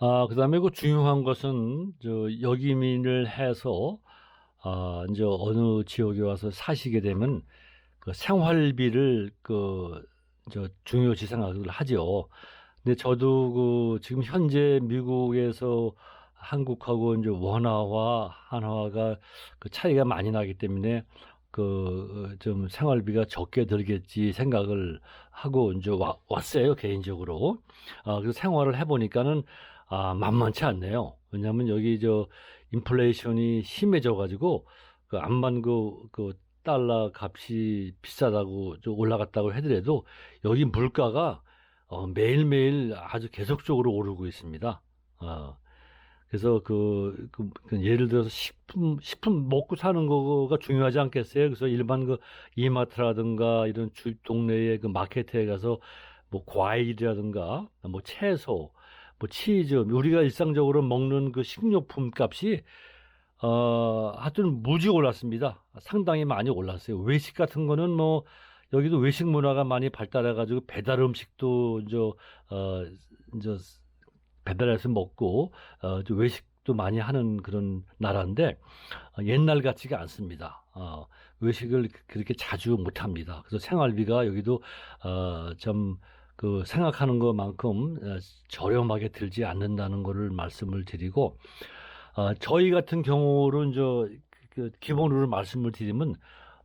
아, 그 다음에 그 중요한 것은, 저, 역이민을 해서, 아, 이제 어느 지역에 와서 사시게 되면, 그 생활비를, 그, 저, 중요시 생각을 하죠. 근데 저도 그, 지금 현재 미국에서 한국하고 이제 원화와 한화가 그 차이가 많이 나기 때문에, 그, 좀 생활비가 적게 들겠지 생각을 하고 이제 와, 왔어요, 개인적으로. 아, 그래서 생활을 해보니까는, 아, 만만치 않네요. 왜냐하면 여기 저 인플레이션이 심해져 가지고 그 암만 그, 그 달러 값이 비싸다고 좀 올라갔다고 하더라도 여기 물가가 어, 매일매일 아주 계속적으로 오르고 있습니다. 어, 그래서 그, 그, 그 예를 들어서 식품, 식품 먹고 사는 거가 중요하지 않겠어요? 그래서 일반 그 이마트라든가 이런 주 동네의 그 마켓에 가서 뭐 과일이라든가 뭐 채소 뭐 치즈, 우리가 일상적으로 먹는 그 식료품 값이 어, 하여튼 무지 올랐습니다. 상당히 많이 올랐어요. 외식 같은 거는 뭐 여기도 외식 문화가 많이 발달해 가지고 배달 음식도 이제 어 이제 배달해서 먹고 어 외식도 많이 하는 그런 나라인데 어, 옛날 같지가 않습니다. 어 외식을 그렇게 자주 못 합니다. 그래서 생활비가 여기도 어 좀 그 생각하는 것만큼 어, 저렴하게 들지 않는다는 것을 말씀을 드리고 어, 저희 같은 경우는 저 그 기본으로 말씀을 드리면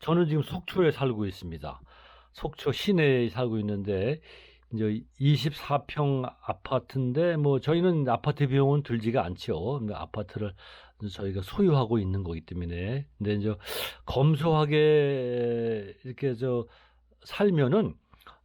저는 지금 속초에 살고 있습니다. 속초 시내에 살고 있는데 이제 24평 아파트인데 뭐 저희는 아파트 비용은 들지가 않죠. 아파트를 저희가 소유하고 있는 거기 때문에 근데 이제 검소하게 이렇게 저 살면은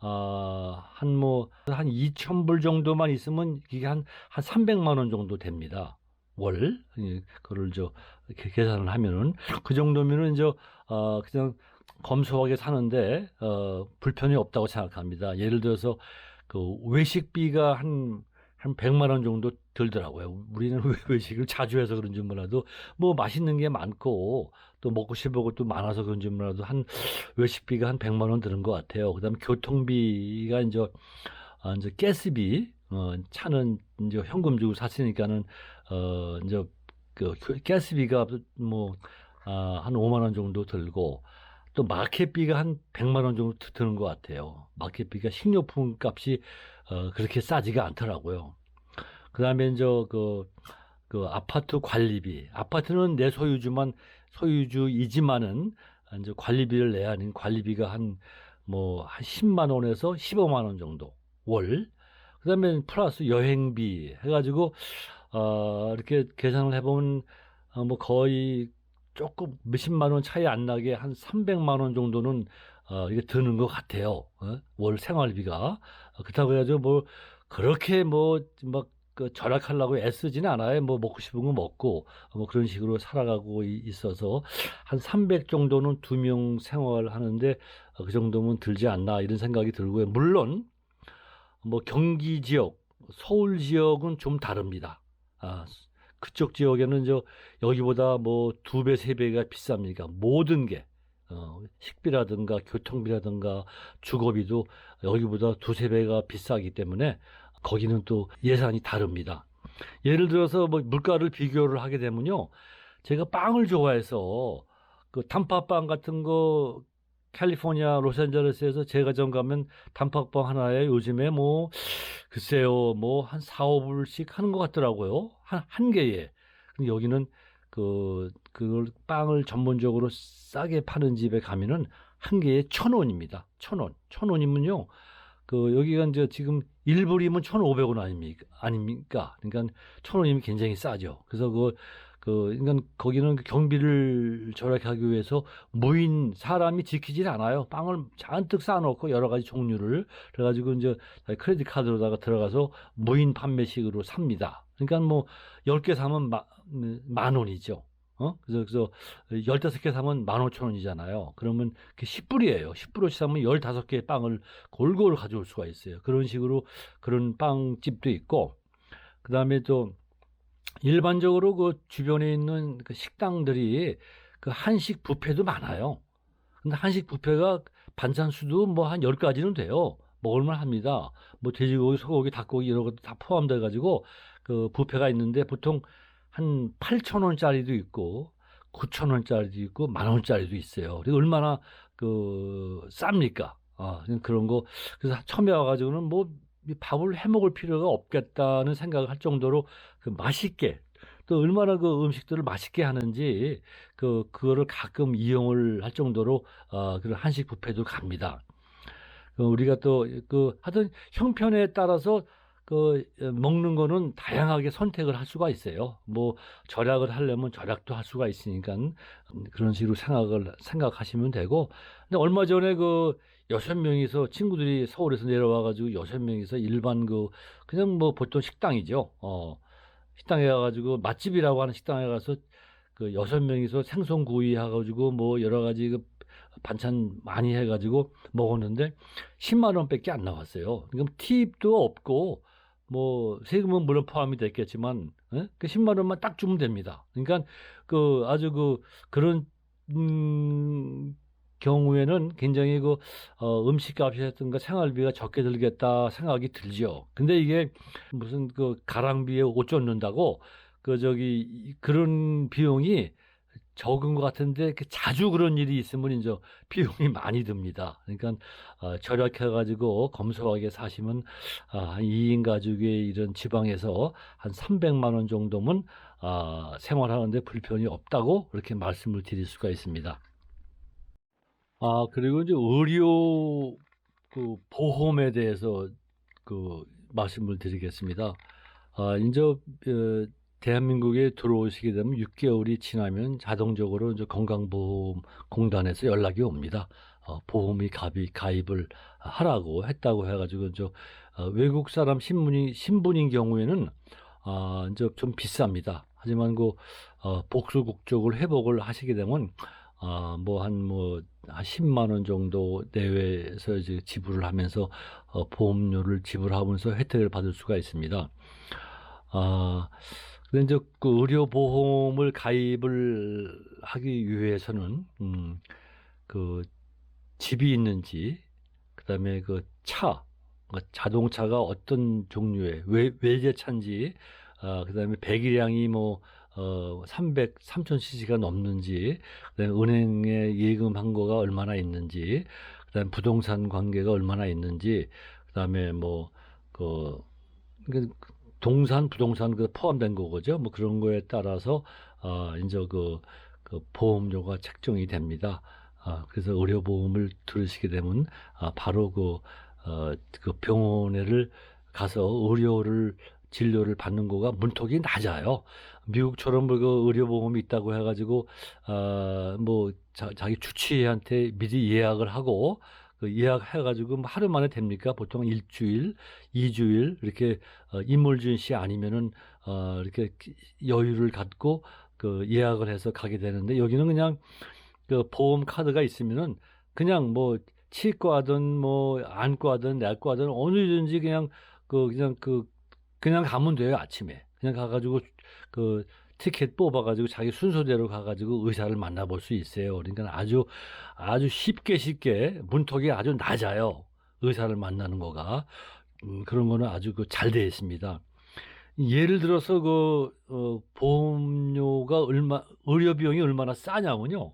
아, 한 뭐, 한 2천 불 정도만 있으면 이게 한, 한 300만 원 정도 됩니다. 월. 예, 그거를 저, 계산을 하면은. 그 정도면은 저, 어, 그냥 검소하게 사는데, 어, 불편이 없다고 생각합니다. 예를 들어서 그 외식비가 한, 한 100만 원 정도 들더라고요. 우리는 외식을 자주 해서 그런지 몰라도 뭐 맛있는 게 많고 또 먹고 싶은 것도 많아서 그런지 몰라도 한 외식비가 한 100만 원 드는 것 같아요. 그다음에 교통비가 이제 아, 이제 가스비 어 차는 이제 현금 주고 샀으니까는 어 이제 그 가스비가 뭐 아, 한 5만 원 정도 들고 또 마켓비가 한 100만 원 정도 드는 것 같아요. 마켓비가 식료품 값이 어, 그렇게 싸지가 않더라고요. 그 다음에 이제 그, 그 아파트 관리비. 아파트는 내 소유주만, 소유주이지만은 이제 관리비를 내야 하는 관리비가 한, 뭐, 한 10만 원에서 15만 원 정도. 월. 그 다음에 플러스 여행비 해가지고, 어, 이렇게 계산을 해보면, 어, 뭐 거의 조금 몇십만 원 차이 안 나게 한 300만 원 정도는 어, 이게 드는 것 같아요. 어? 월 생활비가. 어, 그렇다고 해가지고 뭐, 그렇게 뭐, 막, 그 절약하려고 애쓰지는 않아요. 뭐 먹고 싶은 거 먹고 뭐 그런 식으로 살아가고 있어서 한 300 정도는 두 명 생활하는데 어, 그 정도면 들지 않나 이런 생각이 들고요. 물론 뭐 경기 지역, 서울 지역은 좀 다릅니다. 아, 그쪽 지역에는 저 여기보다 뭐 두 배, 세 배가 비쌉니까? 모든 게 어, 식비라든가 교통비라든가 주거비도 여기보다 두세 배가 비싸기 때문에 거기는 또 예산이 다릅니다. 예를 들어서 뭐 물가를 비교를 하게 되면요. 제가 빵을 좋아해서 그 단팥빵 같은 거 캘리포니아 로스앤젤레스에서 제가 전 가면 단팥빵 하나에 요즘에 뭐 글쎄요 뭐 한 4, 5불씩 하는 것 같더라고요. 한, 한 개에. 근데 여기는 그, 그걸 빵을 전문적으로 싸게 파는 집에 가면은 한 개에 천 원입니다. 천 원. 천 원이면요. 그, 여기가 이제 지금 1불이면 1,500원 아닙니까? 아닙니까? 그러니까 1,000원이면 굉장히 싸죠. 그래서 그, 그, 그러니까 거기는 그 경비를 절약하기 위해서 무인 사람이 지키질 않아요. 빵을 잔뜩 쌓아놓고 여러 가지 종류를. 그래가지고 이제 크레딧 카드로다가 들어가서 무인 판매식으로 삽니다. 그러니까 뭐 10개 사면 마, 만 원이죠. 어? 그래서, 그래서 15개 사면 15,000원이잖아요. 그러면 10불이에요. 10불어치 사면 15개의 빵을 골고루 가져올 수가 있어요. 그런 식으로 그런 빵집도 있고, 그 다음에 또 일반적으로 그 주변에 있는 그 식당들이 그 한식 뷔페도 많아요. 근데 한식 뷔페가 반찬 수도 뭐 한 10가지는 돼요. 먹을만 합니다. 뭐 돼지고기, 소고기, 닭고기 이런 것도 다 포함돼 가지고 그 부페가 있는데 보통 한 8천 원짜리도 있고 9천 원짜리도 있고 만 원짜리도 있어요. 그리고 얼마나 그 쌉니까? 아, 그런 거 그래서 처음에 와가지고는 뭐이 밥을 해 먹을 필요가 없겠다는 생각을 할 정도로 그 맛있게 또 얼마나 그 음식들을 맛있게 하는지 그 그거를 가끔 이용을 할 정도로 어, 그런 한식 뷔페도 갑니다. 그 우리가 또 그 하여튼 형편에 따라서 그 어, 먹는 거는 다양하게 선택을 할 수가 있어요. 뭐 절약을 하려면 절약도 할 수가 있으니까 음, 그런 식으로 생각을 생각하시면 되고. 근데 얼마 전에 그 여섯 명이서 친구들이 서울에서 내려와 가지고 여섯 명이서 일반 그 그냥 뭐 보통 식당이죠. 어. 식당에 가 가지고 맛집이라고 하는 식당에 가서 그 여섯 명이서 생선구이 해 가지고 뭐 여러 가지 그 반찬 많이 해 가지고 먹었는데 10만 원밖에 안 나왔어요. 그럼 팁도 없고 뭐 세금은 물론 포함이 됐겠지만 예? 그 10만 원만 딱 주면 됩니다. 그러니까 그 아주 그 그런 음 경우에는 굉장히 그 어, 음식값이라든가 생활비가 적게 들겠다 생각이 들죠. 근데 이게 무슨 그 가랑비에 옷 젖는다고 그 저기 이- 그런 비용이 적은 것 같은데 그 자주 그런 일이 있으면 이제 비용이 많이 듭니다. 그러니까 어, 절약해가지고 검소하게 사시면 아, 한 2인 가족의 이런 지방에서 한 300만 원 정도면 아, 생활하는데 불편이 없다고 그렇게 말씀을 드릴 수가 있습니다. 아, 그리고 이제 의료 그 보험에 대해서 그 말씀을 드리겠습니다. 아, 이제 어, 대한민국에 들어오시게 되면 6개월이 지나면 자동적으로 이제 건강보험공단에서 연락이 옵니다. 어, 보험이 가입, 가입을 하라고 했다고 해가지고 이제 어, 외국 사람 신분이 신분인 경우에는 아, 이제 좀 비쌉니다. 하지만 그 어, 복수 국적을 회복을 하시게 되면 아, 뭐 한 뭐 한 10만 원 정도 내외에서 이제 지불을 하면서 어, 보험료를 지불하면서 혜택을 받을 수가 있습니다. 아, 근데 이제 그 의료보험을 가입을 하기 위해서는 음, 그 집이 있는지, 그 다음에 그 차, 그 자동차가 어떤 종류의 외, 외제차인지, 아, 그다음에 배기량이 뭐 어, 300, 3000cc가 넘는지, 그다음에 은행에 예금한 거가 얼마나 있는지, 그다음에 부동산 관계가 얼마나 있는지, 그다음에 뭐 그, 그 동산, 부동산 그 포함된 거죠. 뭐 그런 거에 따라서 아, 이제 그, 그 보험료가 책정이 됩니다. 아, 그래서 의료보험을 들으시게 되면 아, 바로 그, 어, 그 병원에를 가서 의료를 진료를 받는 거가 문턱이 낮아요. 미국처럼 뭐그 의료보험이 있다고 해가지고 아, 뭐 자, 자기 주치의한테 미리 예약을 하고 그 예약해가지고 뭐 하루 만에 됩니까? 보통 일주일, 이주일 이렇게 어, 이물준씨 아니면은 어, 이렇게 여유를 갖고 그 예약을 해서 가게 되는데 여기는 그냥 그 보험 카드가 있으면은 그냥 뭐 치과든 뭐 안과든 내과든 어느든지 그냥 그 그냥 그 그냥 가면 돼요 아침에 그냥 가가지고 그 티켓 뽑아가지고 자기 순서대로 가가지고 의사를 만나볼 수 있어요. 그러니까 아주 아주 쉽게 쉽게 문턱이 아주 낮아요. 의사를 만나는 거가 음, 그런 거는 아주 그 잘 되어 있습니다. 예를 들어서 그 어, 보험료가 얼마 의료 비용이 얼마나 싸냐면요.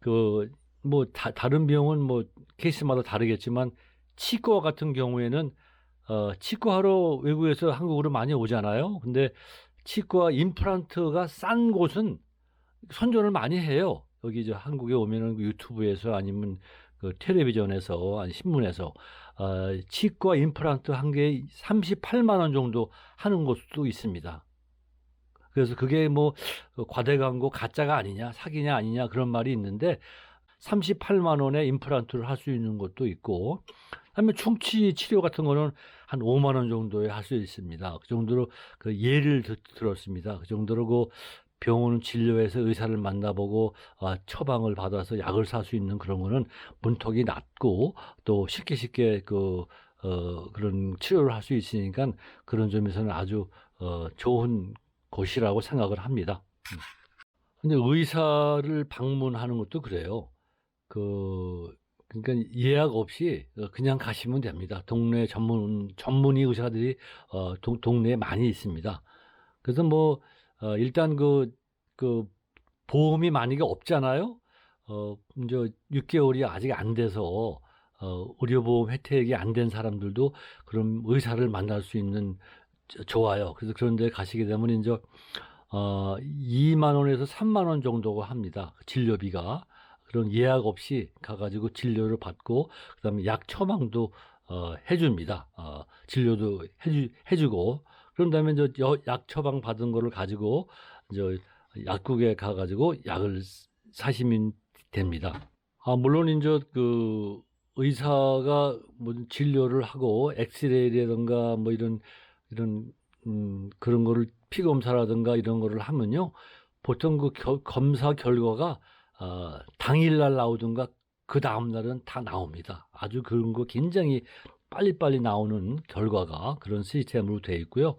그 뭐 다른 병은 뭐 케이스마다 다르겠지만 치과 같은 경우에는 어, 치과하러 외국에서 한국으로 많이 오잖아요. 근데 치과 임플란트가 싼 곳은 선전을 많이 해요. 여기 저 한국에 오면은 그 유튜브에서 아니면 그 텔레비전에서 아니 신문에서 어, 치과 임플란트 한 개에 38만 원 정도 하는 곳도 있습니다. 그래서 그게 뭐 과대 광고 가짜가 아니냐, 사기냐 아니냐 그런 말이 있는데 38만 원에 임플란트를 할 수 있는 것도 있고, 그다음에 충치 치료 같은 거는 한 5만 원 정도에 할 수 있습니다. 그 정도로 그 예를 들, 들었습니다. 그 정도로 그 병원 진료에서 의사를 만나보고 아, 처방을 받아서 약을 살 수 있는 그런 거는 문턱이 낮고 또 쉽게 쉽게 그 어, 그런 치료를 할 수 있으니까 그런 점에서는 아주 어, 좋은 곳이라고 생각을 합니다. 음. 근데 의사를 방문하는 것도 그래요. 그 그러니까 예약 없이 어, 그냥 가시면 됩니다. 동네 전문 전문의 의사들이 어, 동, 동네에 많이 있습니다. 그래서 뭐 어, 일단 그, 그 보험이 만약에 없잖아요. 어, 이제 6개월이 아직 안 돼서 어, 의료보험 혜택이 안 된 사람들도 그럼 의사를 만날 수 있는 저- 좋아요. 그래서 그런데 가시게 되면 이제 어, 2만 원에서 3만 원 정도가 합니다. 진료비가. 그런 예약 없이 가가지고 진료를 받고 그다음에 약 처방도 어, 해줍니다. 어, 진료도 해주, 해주고 그런 다음에 이제 여- 약 처방 받은 거를 가지고 이제 약국에 가가지고 약을 사시면 됩니다. 아 물론 이제 그 의사가 뭐 진료를 하고 엑스레이라든가 뭐 이런 이런 음, 그런 거를 피 검사라든가 이런 거를 하면요 보통 그 겨- 검사 결과가 어, 당일날 나오든가 그 다음 날은 다 나옵니다. 아주 그런 거 굉장히 빨리빨리 나오는 결과가 그런 시스템으로 되어 있고요.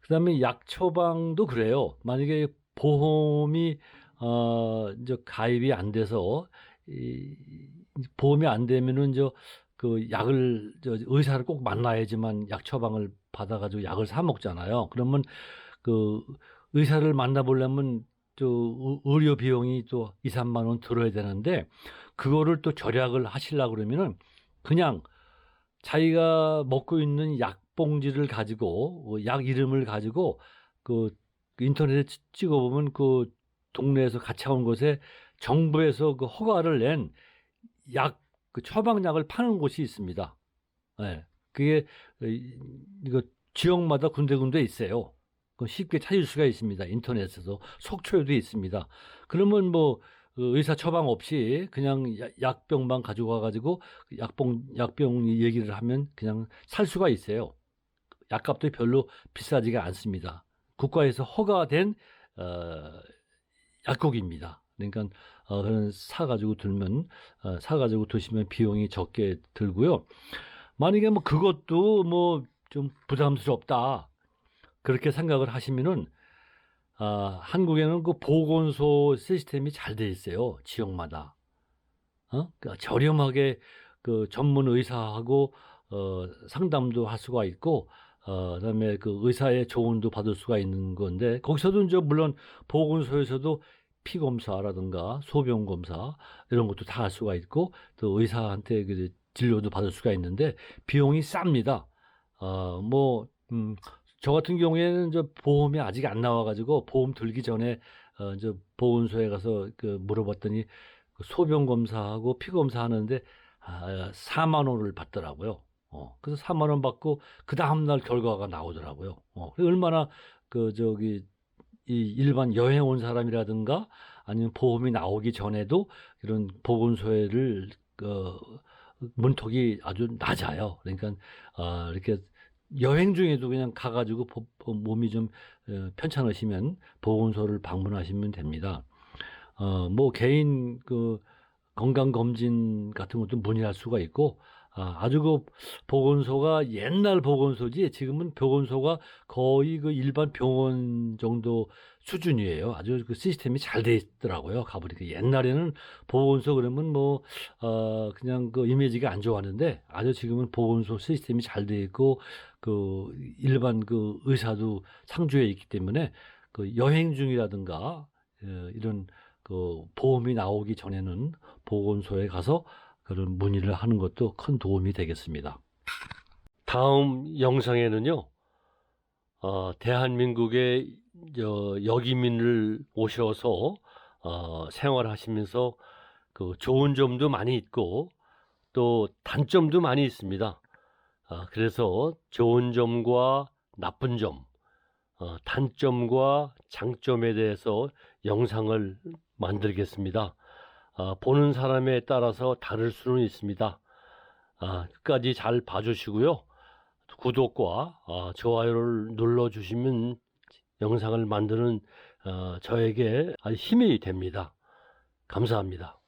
그 다음에 약 처방도 그래요. 만약에 보험이 어 이제 가입이 안 돼서 이 보험이 안 되면은 저 그 약을 저 의사를 꼭 만나야지만 약 처방을 받아가지고 약을 사 먹잖아요. 그러면 그 의사를 만나보려면 또 의- 의료 비용이 또 2, 3만 원 들어야 되는데 그거를 또 절약을 하시려고 그러면은 그냥 자기가 먹고 있는 약 봉지를 가지고 어, 약 이름을 가지고 그 인터넷에 치- 찍어 보면 그 동네에서 가차온 곳에 정부에서 그 허가를 낸 약 그 처방약을 파는 곳이 있습니다. 예. 그게 어, 이- 이거 지역마다 군데군데 있어요. 그 쉽게 찾을 수가 있습니다. 인터넷에서 속초에도 있습니다. 그러면 뭐그 의사 처방 없이 그냥 야- 약병만 가지고 와가지고 그 약봉 약병 얘기를 하면 그냥 살 수가 있어요. 약값도 별로 비싸지가 않습니다. 국가에서 허가된 어, 약국입니다. 그러니까 어, 그런 사가지고 들면 어, 사가지고 드시면 비용이 적게 들고요. 만약에 뭐 그것도 뭐 좀 부담스럽다 그렇게 생각을 하시면은 아, 한국에는 그 보건소 시스템이 잘 돼 있어요. 지역마다. 어? 그러니까 저렴하게 그 전문 의사하고 어, 상담도 할 수가 있고 어, 그다음에 그 의사의 조언도 받을 수가 있는 건데 거기서도 이제 물론 보건소에서도 피 검사라든가 소변 검사 이런 것도 다 할 수가 있고 또 의사한테 그 진료도 받을 수가 있는데 비용이 쌉니다. 어, 뭐, 음, 저 같은 경우에는 저 보험이 아직 안 나와가지고 보험 들기 전에 어, 저 보건소에 가서 그 물어봤더니 그 소변 검사하고 피 검사하는데 아, 4만 원을 받더라고요. 어, 그래서 4만 원 받고 그 다음 날 결과가 나오더라고요. 어, 얼마나 그 저기 이 일반 여행 온 사람이라든가 아니면 보험이 나오기 전에도 이런 보건소에를 그 문턱이 아주 낮아요. 그러니까 아, 이렇게 여행 중에도 그냥 가가지고 몸이 좀 어, 편찮으시면 보건소를 방문하시면 됩니다. 어, 뭐 개인 그 건강 검진 같은 것도 문의할 수가 있고 아, 아주 그 보건소가 옛날 보건소지 지금은 보건소가 거의 그 일반 병원 정도 수준이에요. 아주 그 시스템이 잘 돼 있더라고요. 가보니까 옛날에는 보건소 그러면 뭐 어, 그냥 그 이미지가 안 좋았는데 아주 지금은 보건소 시스템이 잘 돼 있고 그 일반 그 의사도 상주해 있기 때문에 그 여행 중이라든가 어, 이런 그 보험이 나오기 전에는 보건소에 가서 그런 문의를 하는 것도 큰 도움이 되겠습니다. 다음 영상에는요, 어, 대한민국의 저 여기민을 오셔서 어, 생활하시면서 그 좋은 점도 많이 있고 또 단점도 많이 있습니다. 아, 그래서 좋은 점과 나쁜 점, 어, 단점과 장점에 대해서 영상을 만들겠습니다. 아, 보는 사람에 따라서 다를 수는 있습니다. 아, 끝까지 잘 봐주시고요. 구독과 아, 좋아요를 눌러주시면 영상을 만드는 어, 저에게 힘이 됩니다. 감사합니다.